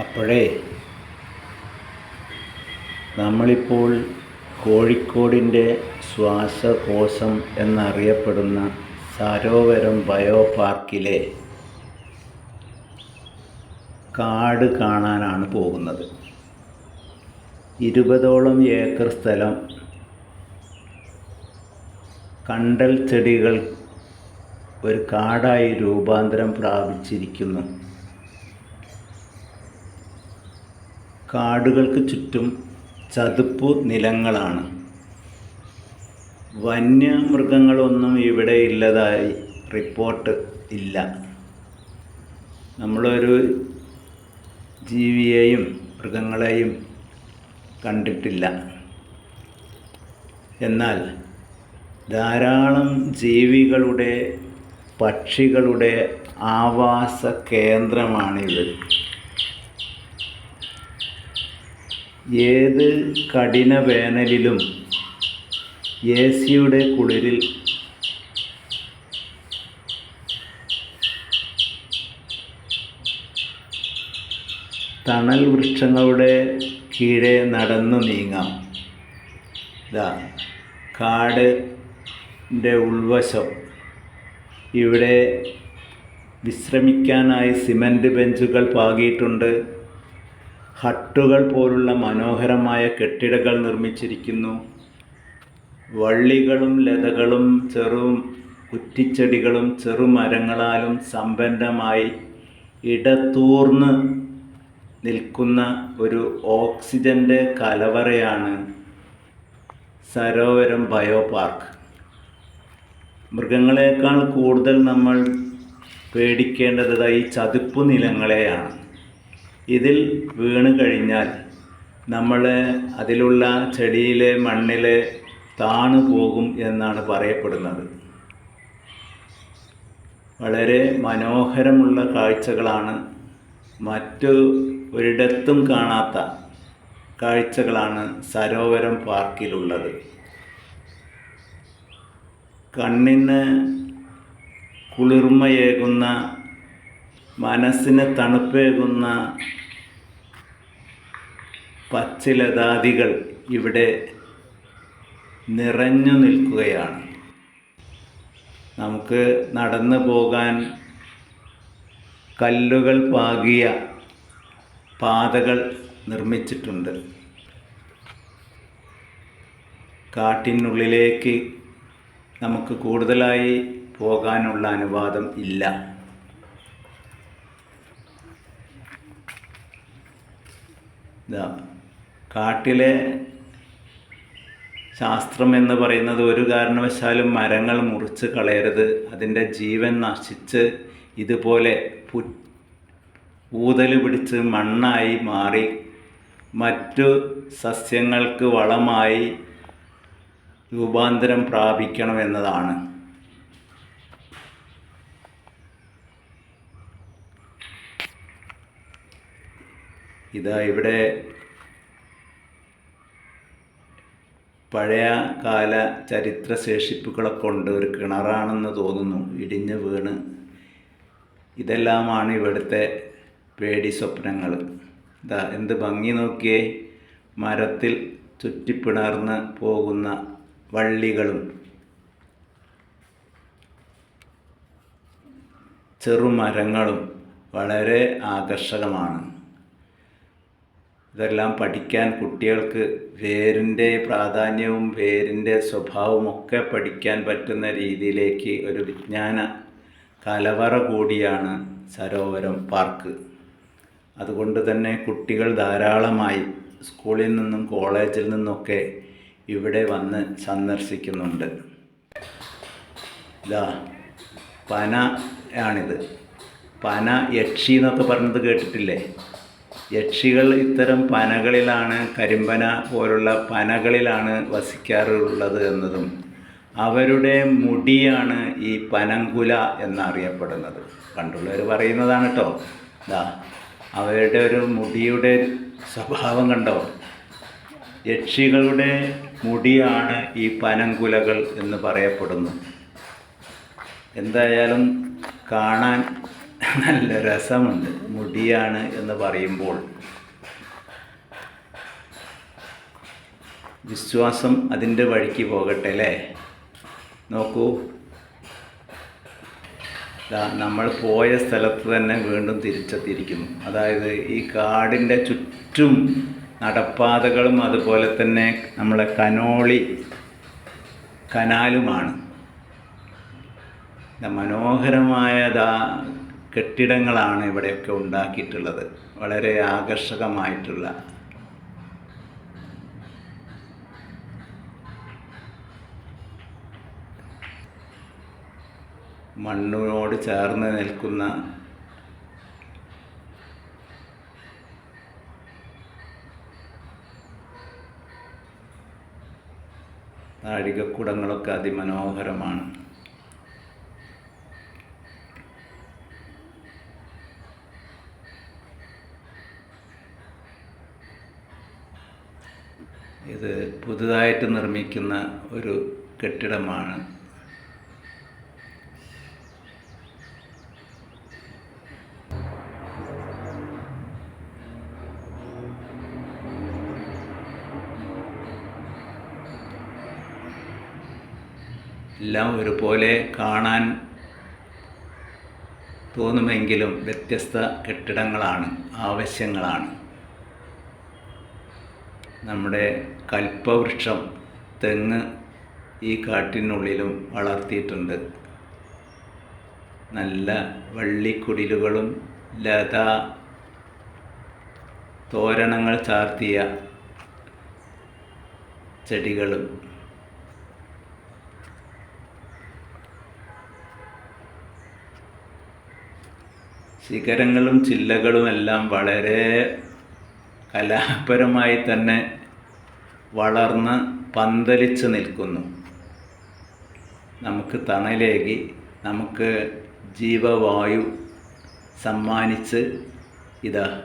അപ്പോഴേ നമ്മളിപ്പോൾ കോഴിക്കോടിന്റെ ശ്വാസകോശം എന്നറിയപ്പെടുന്ന സരോവരം ബയോ പാർക്കിലെ കാട് കാണാനാണ് പോകുന്നത്. ഇരുപതോളം ഏക്കർ സ്ഥലം കണ്ടൽ ചെടികൾ ഒരു കാടായി രൂപാന്തരം പ്രാപിച്ചിരിക്കുന്നു. കാടുകൾക്ക് ചുറ്റും ചതുപ്പു നിലങ്ങളാണ്. വന്യമൃഗങ്ങളൊന്നും ഇവിടെ ഇല്ലതായി റിപ്പോർട്ട് ഇല്ല. നമ്മളൊരു ജീവിയെയും മൃഗങ്ങളെയും കണ്ടിട്ടില്ല. എന്നാൽ ധാരാളം ജീവികളുടെ പക്ഷികളുടെ ആവാസ കേന്ദ്രമാണിത്. ഏത് കഠിന വേനലിലും എ സിയുടെ കുളിരിൽ തണൽ വൃക്ഷങ്ങളുടെ കീഴെ നടന്നു നീങ്ങാം. ഇതാ കാടിന്റെ ഉൾവശം. ഇവിടെ വിശ്രമിക്കാനായി സിമന്റ് ബെഞ്ചുകൾ പാകിയിട്ടുണ്ട്. ഹട്ടുകൾ പോലുള്ള മനോഹരമായ കെട്ടിടങ്ങൾ നിർമ്മിച്ചിരിക്കുന്നു. വള്ളികളും ലതകളും ചെറു കുറ്റിച്ചെടികളും ചെറുമരങ്ങളാലും സമ്പന്നമായി ഇടത്തൂർന്ന് നിൽക്കുന്ന ഒരു ഓക്സിജന്റെ കലവറയാണ് സരോവരം ബയോ പാർക്ക് മൃഗങ്ങളെക്കാൾ കൂടുതൽ നമ്മൾ പേടിക്കേണ്ടത് ഈ ചതുപ്പ് നിലങ്ങളെയാണ്. ഇതിൽ വീണ് കഴിഞ്ഞാൽ നമ്മൾ അതിലുള്ള ചെടിയിലെ മണ്ണിൽ താണു പോകും എന്നാണ് പറയപ്പെടുന്നത്. വളരെ മനോഹരമുള്ള കാഴ്ചകളാണ് മറ്റു ഒരിടത്തും കാണാത്ത കാഴ്ചകളാണ് സരോവരം പാർക്കിലുള്ളത്. കണ്ണിന് കുളിർമയേകുന്ന മനസ്സിന് തണുപ്പേകുന്ന പച്ചിലതാദികൾ ഇവിടെ നിറഞ്ഞു നിൽക്കുകയാണ്. നമുക്ക് നടന്നു പോകാൻ കല്ലുകൾ പാകിയ പാതകൾ നിർമ്മിച്ചിട്ടുണ്ട്. കാട്ടിനുള്ളിലേക്ക് നമുക്ക് കൂടുതലായി പോകാനുള്ള അനുവാദം ഇല്ല. ഇതാ കാട്ടിലെ ശാസ്ത്രം എന്ന് പറയുന്നത് ഒരു കാരണവശാലും മരങ്ങൾ മുറിച്ച് കളയരുത്. അതിന്റെ ജീവൻ നശിച്ച് ഇതുപോലെ പു ഊതൽ പിടിച്ച് മണ്ണായി മാറി മറ്റു സസ്യങ്ങൾക്ക് വളമായി രൂപാന്തരം പ്രാപിക്കണമെന്നതാണ് ഇതാ ഇവിടെ പഴയ കാല ചരിത്ര ശേഷിപ്പുകളൊക്കെ ഉണ്ട്. ഒരു കിണറാണെന്ന് തോന്നുന്നു. ഇടിഞ്ഞ് വീണ്. ഇതെല്ലാമാണ് ഇവിടുത്തെ പേടി സ്വപ്നങ്ങൾ ഇതാ എന്ത് ഭംഗി നോക്കിയേ. മരത്തിൽ ചുറ്റിപ്പിണർന്ന് പോകുന്ന വള്ളികളും ചെറുമരങ്ങളും വളരെ ആകർഷകമാണ്. ഇതെല്ലാം പഠിക്കാൻ കുട്ടികൾക്ക് വേരിന്റെ പ്രാധാന്യവും വേരിന്റെ സ്വഭാവവും ഒക്കെ പഠിക്കാൻ പറ്റുന്ന രീതിയിലേക്ക് ഒരു വിജ്ഞാന കലവറ കൂടിയാണ് സരോവരം പാർക്ക്. അതുകൊണ്ട് തന്നെ കുട്ടികൾ ധാരാളമായി സ്കൂളിൽ നിന്നും കോളേജിൽ നിന്നൊക്കെ ഇവിടെ വന്ന് സന്ദർശിക്കുന്നുണ്ട്. ഇതാ പന ആണിത്. പന യക്ഷി എന്നൊക്കെ പറഞ്ഞത് കേട്ടിട്ടില്ലേ? യക്ഷികൾ ഇത്തരം പനകളിലാണ് കരിമ്പന പോലുള്ള പനകളിലാണ് വസിക്കാറുള്ളത് എന്നതും അവരുടെ മുടിയാണ് ഈ പനങ്കുല എന്നറിയപ്പെടുന്നത്. പണ്ടുള്ളവർ പറയുന്നതാണ് കേട്ടോ ഇതാ അവരുടെ ഒരു മുടിയുടെ സ്വഭാവം കണ്ടോ? യക്ഷികളുടെ മുടിയാണ് ഈ പനങ്കുലകൾ എന്ന് പറയപ്പെടുന്നു. എന്തായാലും കാണാൻ നല്ല രസമുണ്ട്. മുടിയാണ് എന്ന് പറയുമ്പോൾ വിശ്വാസം അതിന്റെ വഴിക്ക് പോകട്ടെ അല്ലേ? നോക്കൂ. നമ്മൾ പോയ സ്ഥലത്ത് തന്നെ വീണ്ടും തിരിച്ചെത്തിയിരിക്കുന്നു. അതായത് ഈ കാടിന്റെ ചുറ്റും നടപ്പാതകളും അതുപോലെ തന്നെ നമ്മളെ കനോളി കനാലുമാണ്. മനോഹരമായതാ കെട്ടിടങ്ങളാണ് ഇവിടെയൊക്കെ ഉണ്ടാക്കിയിട്ടുള്ളത്. വളരെ ആകർഷകമായിട്ടുള്ള. മണ്ണിനോട് ചേർന്ന് നിൽക്കുന്ന നാഴികക്കുടങ്ങളൊക്കെ അതിമനോഹരമാണ്. ഇത് പുതുതായിട്ട് നിർമ്മിക്കുന്ന ഒരു കെട്ടിടമാണ്. എല്ലാം ഒരുപോലെ കാണാൻ തോന്നുമെങ്കിലും വ്യത്യസ്ത കെട്ടിടങ്ങളാണ് ആവശ്യങ്ങളാണ്. നമ്മുടെ കൽപ്പവൃക്ഷം തെങ്ങ് ഈ കാട്ടിനുള്ളിലും വളർത്തിയിട്ടുണ്ട്. നല്ല വള്ളിക്കുടിലുകളും ലതാ തോരണങ്ങൾ ചാർത്തിയ ചെടികളും. ശിഖരങ്ങളും ചില്ലകളുമെല്ലാം വളരെ കലാപരമായി തന്നെ വളർന്ന് പന്തലിച്ച് നിൽക്കുന്നു. നമുക്ക് തണലേകി നമുക്ക് ജീവവായു സമ്മാനിച്ച് ഇതാ